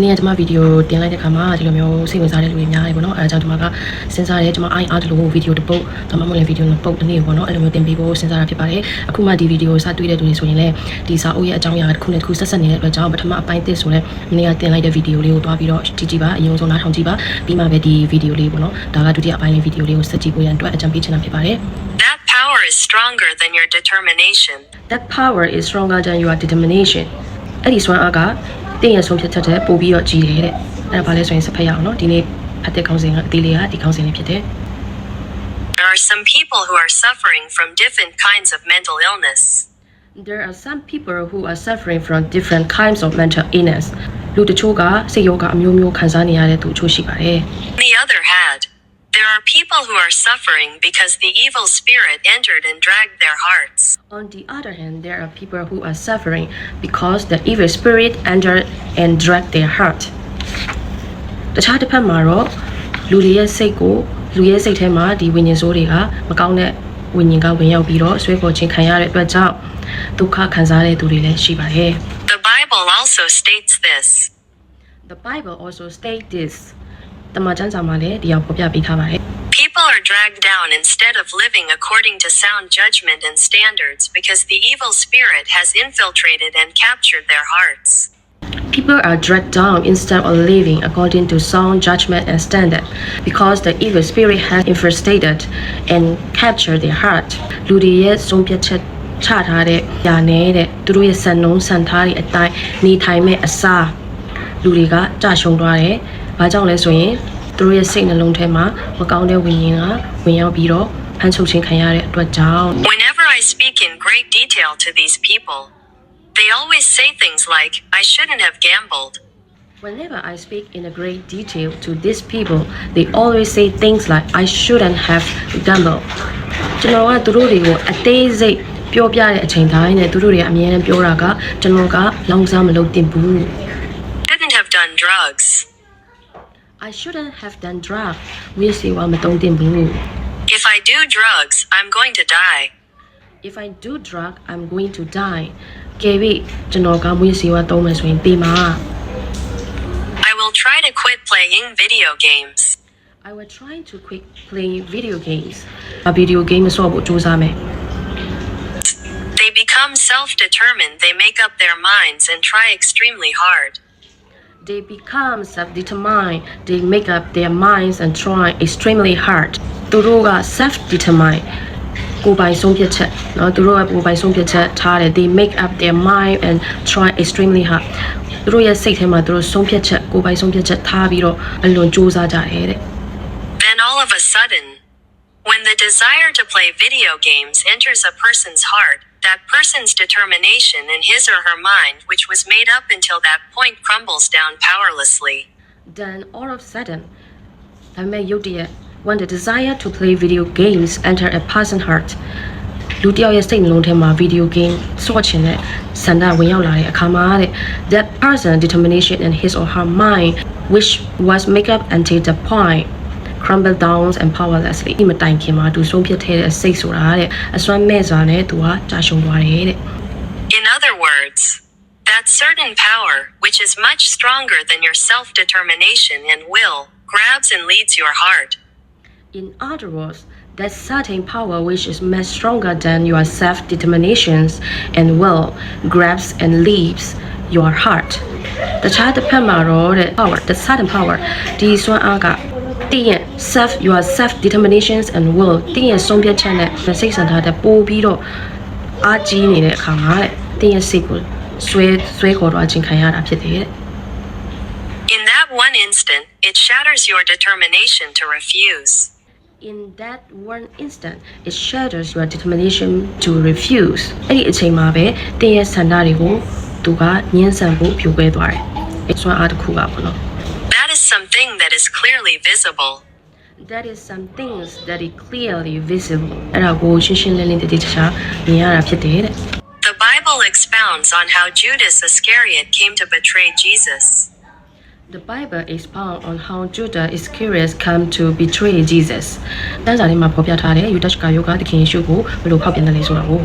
ဒီနေ့ကကျွန်မဗီဒီယိုတင်လိုက်တဲ့ခါမှာဒီလိုမျိုးစိတ်ဝင်စားတဲ့လူတွေများတယ်ပေါ့နော်အဲဒါကြောင့်ကျွန်မကစဉ်းစားတယ်ကျွန်မအိုင်အားတလို့ဗီဒီယိုတစ်ပုတ်ဒါမှမဟုတ်လည်းဗီဒီယိုနှစ်ပုတ်တစ်နေ့ပေါ့နော်အဲ့လိုမျိုးတင်ပေးဖို့စဉ်းစားတာဖြစ်ပါတယ်အခုမှဒီဗီဒီယိုစတွေ့တဲ့သူတွေဆိုရင်လည်းဒီစာအုပ်ရဲ့အကြောင်းအရာတစ်ခုနဲ့တစ်ခုဆက်ဆက်နေတဲ့အတွက်ကြောင့်ပထမအပိုင်းတစ်ဆိုတဲ့မနေ့ကတင်လိုက်တဲ့ဗီဒီယိုလေးကိုတွားပြီးတော့ကြည့်ကြည့်ပါအရင်ဆုံးနားထောင်ကြည့်ပါပြီးမှပဲဒီဗီဒီယိုလေးပေါ့နော်ဒါကဒုတိယအပိုင်းလေးဗီဒီယိုလေးကိုဆက်ကြည့်ဖို့ရန်အတွက်အကြံပေးချင်တာဖြစ်ပါတယ် That power is stronger than your determination. that power is stronger than your determination အဲ့ဒီစွမ်းအားက တင်းရဲ့ဆုံးဖြတ်ချက်တဲ့ပို့ပြီးတော့ကြီးတယ်တဲ့အဲ့ဒါဘာလဲဆိုရင်စဖက်ရအောင်နော်ဒီနေ့ဖတ်တဲ့ခေါင်းစဉ်ကအသေးလေးကဒီခေါင်းစဉ်လေးဖြစ်တယ် There are some people who are suffering from different kinds of mental illness. There are some people who are suffering from different kinds of mental illness လူတချို့ကစိတ်ယောဂအမျိုးမျိုးခံစားနေရတဲ့သူအချို့ရှိပါတယ် On the other hand, there are people who are suffering because the evil spirit entered and dragged their hearts. On the other hand, there are people who are suffering because the evil spirit entered and dragged their heart. တခြားတစ်ဖက်မှာတော့လူတွေရဲ့စိတ်ကိုလူရဲ့စိတ်ထဲမှာဒီဝိညာဉ်ဆိုးတွေကမကောင်းတဲ့ဝိညာဉ်ကဝင်ရောက်ပြီးတော့ဆွဲခေါ်ခြင်းခံရတဲ့အတွက်ကြောင့်ဒုက္ခခံစားတဲ့သူတွေလည်းရှိပါတယ်။ The Bible also states this. The Bible also state this တမန်ကျမ်းစာမှာလည်းဒီအောင်ဖော်ပြပေးထားပါတယ် People are dragged down instead of living according to sound judgment and standards because the evil spirit has infiltrated and captured their hearts. People are dragged down instead of living according to sound judgment and standard because the evil spirit has infiltrated and captured their heart. လူတွေရဲ့ဆုံးဖြတ်ချက်ချထားတဲ့ညာနေတဲ့သူတို့ရဲ့စံနှုန်းစံထားတွေအတိုင်းနေထိုင်မဲ့အစားလူတွေကကြာရှုံသွားတယ်။ ဘာကြောင့်လဲဆိုရင်သူတို့ရဲ့စိတ်နှလုံးထဲမှာမကောင်းတဲ့ဝိညာဉ်ကဝင်ရောက်ပြီးတော့ဖန်ဆုပ်ခြင်းခံရတဲ့အတွက်ကြောင့် Whenever I speak in great detail to these people, they always say things like, I shouldn't have gambled. Whenever I speak in a great detail to these people, they always say things like I shouldn't have gambled. ကျွန်တော်ကသူတို့တွေကိုအသေးစိတ်ပြောပြတဲ့အချိန်တိုင်းနဲ့သူတို့တွေကအမြဲတမ်းပြောတာကကျွန်တော်ကလောင်စားမလုပ်သင့်ဘူး I shouldn't have done drug ဝိစီဝါမတုံးသင့်ဘူး If I do drugs, I'm going to die. If I do drug I'm going to die ကဲပြီကျွန်တော်ကဝိစီဝါတုံးမယ်ဆိုရင်တေးမှာ I will try to quit playing video games. I will try to quit playing video games အဗီဒီယိုဂိမ်းမဆော့ဖို့စူးစမ်းမယ် They become self determined, they make up their minds and try extremely hard. They become self-determined. They make up their minds and try extremely hard. သူတို့က self-determined ကိုယ်ပိုင်ဆုံးဖြတ်ချက်เนาะသူတို့ကကိုယ်ပိုင်ဆုံးဖြတ်ချက်ထားတယ် They make up their mind and try extremely hard သူတို့ရဲ့စိတ်ထဲမှာသူတို့ဆုံးဖြတ်ချက်ကိုယ်ပိုင်ဆုံးဖြတ်ချက်ထားပြီးတော့အလွန်ကြိုးစားကြတယ်တဲ့ Then all of a sudden, when the desire to play video games enters a person's heart, that person's determination in his or her mind, which was made up until that point, crumbles down powerlessly. Then all of a sudden ဒါပေမဲ့ရုတ်တရက် when the desire to play video games enter a person's heart လူတစ်ယောက်ရဲ့စိတ်နှလုံးထဲမှာ video game ဆော့ချင်တဲ့ဆန္ဒဝင်ရောက်လာတဲ့အခါမှာတဲ့ that person determination in his or her mind which was make up until the point crumble down and powerlessly ဒီမတိုင်ခင်မှာသူဆုံးဖြတ်ခဲ့တဲ့စိတ်ဆိုတာတဲ့အစွမ်းမဲ့စွာနဲ့သူကကြာရှုံးသွားတယ်တဲ့ In other words, that certain power, which is much stronger than your self determination and will, grabs and leads your heart. In other words, that certain power which is much stronger than your self-determinations and will grabs and leaves your heart. တခြားတစ်ဖက်မှာတော့တဲ့ power the certain power ဒီစွမ်းအားက တင့်ရဲ့ self your self determinations and will တင့်ရဲ့ဆုံးဖြတ်ချက်နဲ့စိတ်ဆန္ဒတဲ့ပို့ပြီးတော့အားကြီးနေတဲ့အခါမှာတဲ့တင့်ရဲ့စိတ်ကိုဆွဲဆွဲခေါ်တော့ခြင်းခံရတာဖြစ်တယ်တဲ့ In that one instant, it shatters your determination to refuse. In that one instant it shatters your determination to refuse အဲ့ဒီအချိန်မှာပဲတင်းရဲ့ဆန္ဒတွေကိုသူကညှင်းဆန်ဖို့ပြိုကွဲသွားတယ်။အစွမ်းအားတစ်ခုကပေါ့နော် That is something that is clearly visible. ။ That is some things that is clearly visible အဲ့ဒါကိုရှင်းရှင်းလင်းလင်းတည်တည်ချာချာမြင်ရတာဖြစ်တယ်တဲ့ The Bible expounds on how Judas Iscariot came to betray Jesus. ။ The Bible expound on how Judah Iscariot come to betray Jesus ။တန်းစာထဲမှာဖော်ပြထားတဲ့ယူဒရှ်ကာယောကသခင်ယေရှုကိုဘယ်လိုဖောက်ပြန်တယ်လဲဆိုတာကို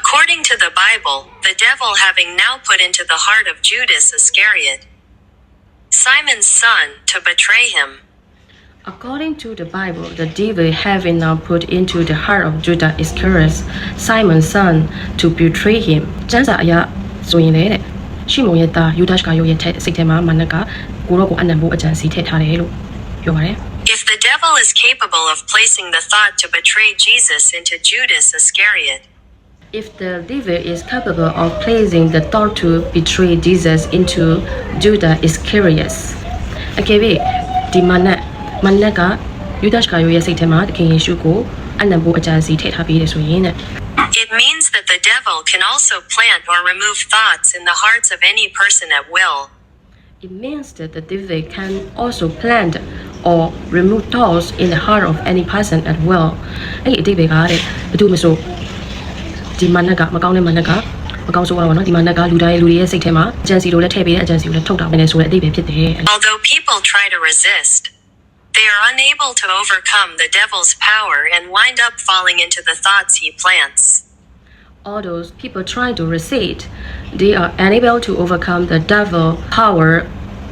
According to the Bible, the devil having now put into the heart of Judas Iscariot Simon's son, to betray him. According to the Bible, the devil having now put into the heart of Judah Iscariot, Simon's son, to betray him. ကျမ်းစာအရဆိုရင်လေတဲ့ရှီမုန်ရဲ့သားယူဒရှ်ကာယိုရဲ့ထက်စိတ်ထဲမှာမနက်ကကိုရောကိုအနံ့ဖို့အကြံစီထည့်ထားတယ်လို့ပြောပါတယ် If the devil is capable of placing the thought to betray Jesus into Judas Iscariot, If the devil is capable of placing the thought to betray Jesus into Judah Iscariot အကယ်၍ဒီမနက်မနက်ကယူဒရှ်ကာယိုရဲ့စိတ်ထဲမှာသခင်ယေရှုကိုအနံ့ဖို့အကြံစီထည့်ထားပြီးတယ်ဆိုရင်တဲ့ it means that the devil can also plant or remove thoughts in the hearts of any person at will. It means that the devil can also plant or remove thoughts in the heart of any person at will. အဲ့ဒီအတိတ်ပဲကတဲ့ဘယ်သူမဆို ဒီမနက်ကမကောင်းတဲ့မနက်ကမကောင်းဆိုးရပါတော့နော်ဒီမနက်ကလူတိုင်းလူတွေရဲ့စိတ်ထဲမှာအကြံစီလိုလည်းထည့်ပေးတဲ့အကြံစီကိုလည်းထုတ်တာပဲလေဆိုတဲ့အတိတ်ပဲဖြစ်တယ် Although people try to resist, they are unable to overcome the devil's power and wind up falling into the thoughts he plants. All those people trying to resist, they are unable to overcome the devil power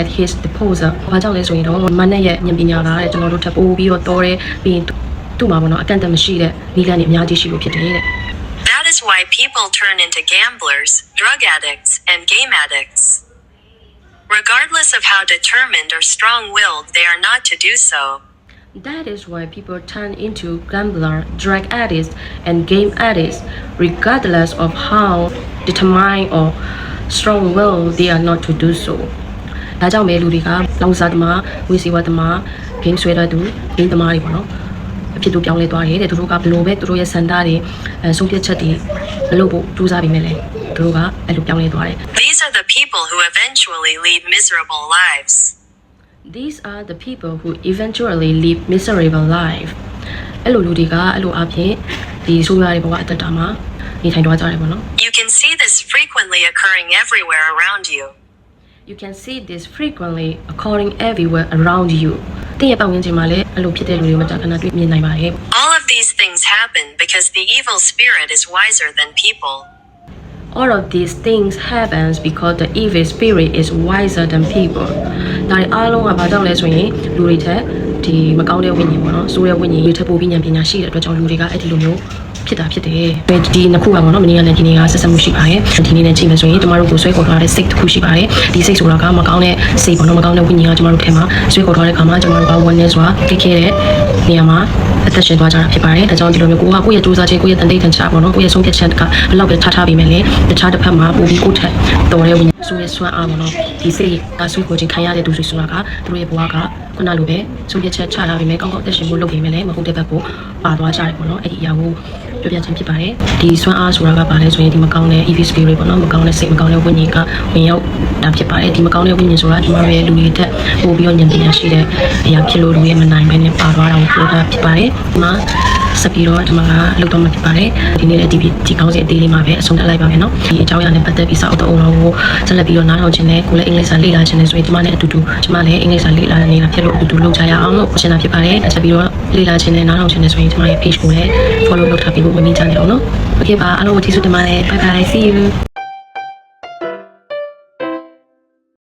at his disposal ။ဘာကြောင့်လဲဆိုရင်တော့မနက်ရဲ့ဉာဏ်ပညာကတဲ့ကျွန်တော်တို့ထပ်ပိုးပြီးတော့တော်တယ်ပြီးရင်သူ့မှာပေါ့နော်အကန့်အသတ်မရှိတဲ့နည်းလမ်းတွေအများကြီးရှိလို့ဖြစ်တယ်တဲ့ That is why people turn into gamblers, drug addicts, and game addicts. Regardless of how determined or strong willed they are not to do so. That is why people turn into gambler, drug addicts, and game addicts, regardless of how determined or strong will they are not to do so. ဒါကြောင့်ပဲလူတွေကလောင်စာသမားဝေစီဝါသမား game ဆွဲတဲ့သူ game သမားတွေပေါ့နော်အဖြစ်သူပြောင်းလဲသွားတယ်တဲ့သူတို့ကဘလို့ပဲသူတို့ရဲ့စန္ဒတွေအဲဆုံးဖြတ်ချက်တွေမလုပ်ဖို့ကြိုးစားပြီးမဲ့လေသူတို့ကအဲ့လိုပြောင်းလဲသွားတယ် These are the people who eventually lead miserable lives. These are the people who eventually live miserable life အဲ့လိုလူတွေကအဲ့လိုအဖြစ်ဒီဆိုးရွားတဲ့ဘဝအတ္တတာမှာနေထိုင်သွားကြတယ်ပေါ့နော် You can see this frequently occurring everywhere around you. You can see this frequently occurring everywhere around you တင့်ရဲ့ပတ်ဝန်းကျင်မှာလည်းအဲ့လိုဖြစ်တဲ့လူတွေမကြာခဏတွေ့မြင်နိုင်ပါတယ် All of these things happen because the evil spirit is wiser than people. All of these things happens because the evil spirit is wiser than people ဒါတွေအားလုံးကဘာကြောင့်လဲဆိုရင်လူတွေထက်ဒီမကောင်းတဲ့ဝိညာဉ်ပေါ့နော်ဆိုးတဲ့ဝိညာဉ်တွေထပ်ပိုပြီးဉာဏ်ပညာရှိတဲ့အတွက်ကြောင့်လူတွေကအဲ့ဒီလိုမျိုး ဖြစ်တာဖြစ်တယ်။ဒီနှစ်ခုကပေါ့နော်မင်းကလည်းဒီနေ့ကဆက်ဆက်မှုရှိပါတယ်။ဒီနေ့နဲ့ချိန်မယ်ဆိုရင်ကျမတို့ကိုဆွဲခေါ်ထားတဲ့စိတ်တစ်ခုရှိပါတယ်။ဒီစိတ်ဆိုတာကမကောင်းတဲ့စိတ်ပေါ့နော်မကောင်းတဲ့ဝိညာဉ်ကကျမတို့ထဲမှာဆွဲခေါ်ထားတဲ့ခါမှာကျမတို့ကဝန်နေစွာတိတ်ခဲ့တဲ့နေရာမှာအသက်ရှင်သွားကြတာဖြစ်ပါတယ်။ဒါကြောင့်ဒီလိုမျိုးကိုကကိုယ့်ရဲ့စူးစမ်းခြင်းကိုယ့်ရဲ့တန်တိတ်တန်ချပေါ့နော်ကိုယ့်ရဲ့ဆုံးဖြတ်ချက်ကဘယ်လောက်ပဲထားထားပြီးမယ်လေတခြားတစ်ဖက်မှာပို့ပြီးကိုယ့်ထက်တော်တဲ့ဝိညာဉ်ဆိုးရဲ့ဆွမ်းအားပေါ့နော်ဒီစိတ်ကဆွဲခေါ်ခြင်းခံရတဲ့သူတွေဆိုတာကသူတို့ရဲ့ဘဝကခုနလိုပဲဆုံးဖြတ်ချက်ချထားပြီးမယ်ကောင်းကောင်းအသက်ရှင်ဖို့လုပ်ပြီးမယ်လေမဟုတ်တဲ့ဘက်ကိုပါသွားကြတယ်ပေါ့နော်အဲ့ဒီအရာကို ပြောပြခြင်းဖြစ်ပါတယ်ဒီဆွမ်းအားဆိုတာကဘာလဲဆိုရင်ဒီမကောင်းတဲ့ EV spirit ပေါ့နော်မကောင်းတဲ့စိတ်မကောင်းတဲ့ဝိညာဉ်ကဝင်ရောက်တာဖြစ်ပါတယ်ဒီမကောင်းတဲ့ဝိညာဉ်ဆိုတာကျွန်တော်ရဲ့လူတွေတက်ပို့ပြီးတော့ဉာဏ်ပညာရှိတဲ့အရာဖြစ်လို့လူရဲ့မနိုင်ဘဲနဲ့ပါသွားတာကိုပြောတာဖြစ်ပါတယ်ဒီမှာ ဆက်ပြီးတော့ဒီမှာကလောက်တော့မှဖြစ်ပါတယ်ဒီနေ့လည်းဒီဒီကောင်းစီအသေးလေးမှာပဲအဆုံးသတ်လိုက်ပါမယ်နော်ဒီအကြောင်းအရာနဲ့ပတ်သက်ပြီးစာအုပ်တော့အောင်ကိုဆက်လက်ပြီးတော့နားထောင်ခြင်းနဲ့ကိုလည်းအင်္ဂလိပ်စာလေ့လာခြင်းနဲ့ဆိုရင်ဒီမှာလည်းအတူတူဒီမှာလည်းအင်္ဂလိပ်စာလေ့လာနေတာဖြစ်လို့အတူတူလုပ်ကြရအောင်လို့ရှင်းတာဖြစ်ပါတယ်ဆက်ပြီးတော့လေ့လာခြင်းနဲ့နားထောင်ခြင်းနဲ့ဆိုရင်ဒီမှာရဲ့ page ကိုလည်း follow လုပ်ထားပြီးဖို့မမေ့ကြနဲ့အောင်နော် Okay ပါအားလုံးကိုကျေးဇူးတင်ပါတယ် bye bye see you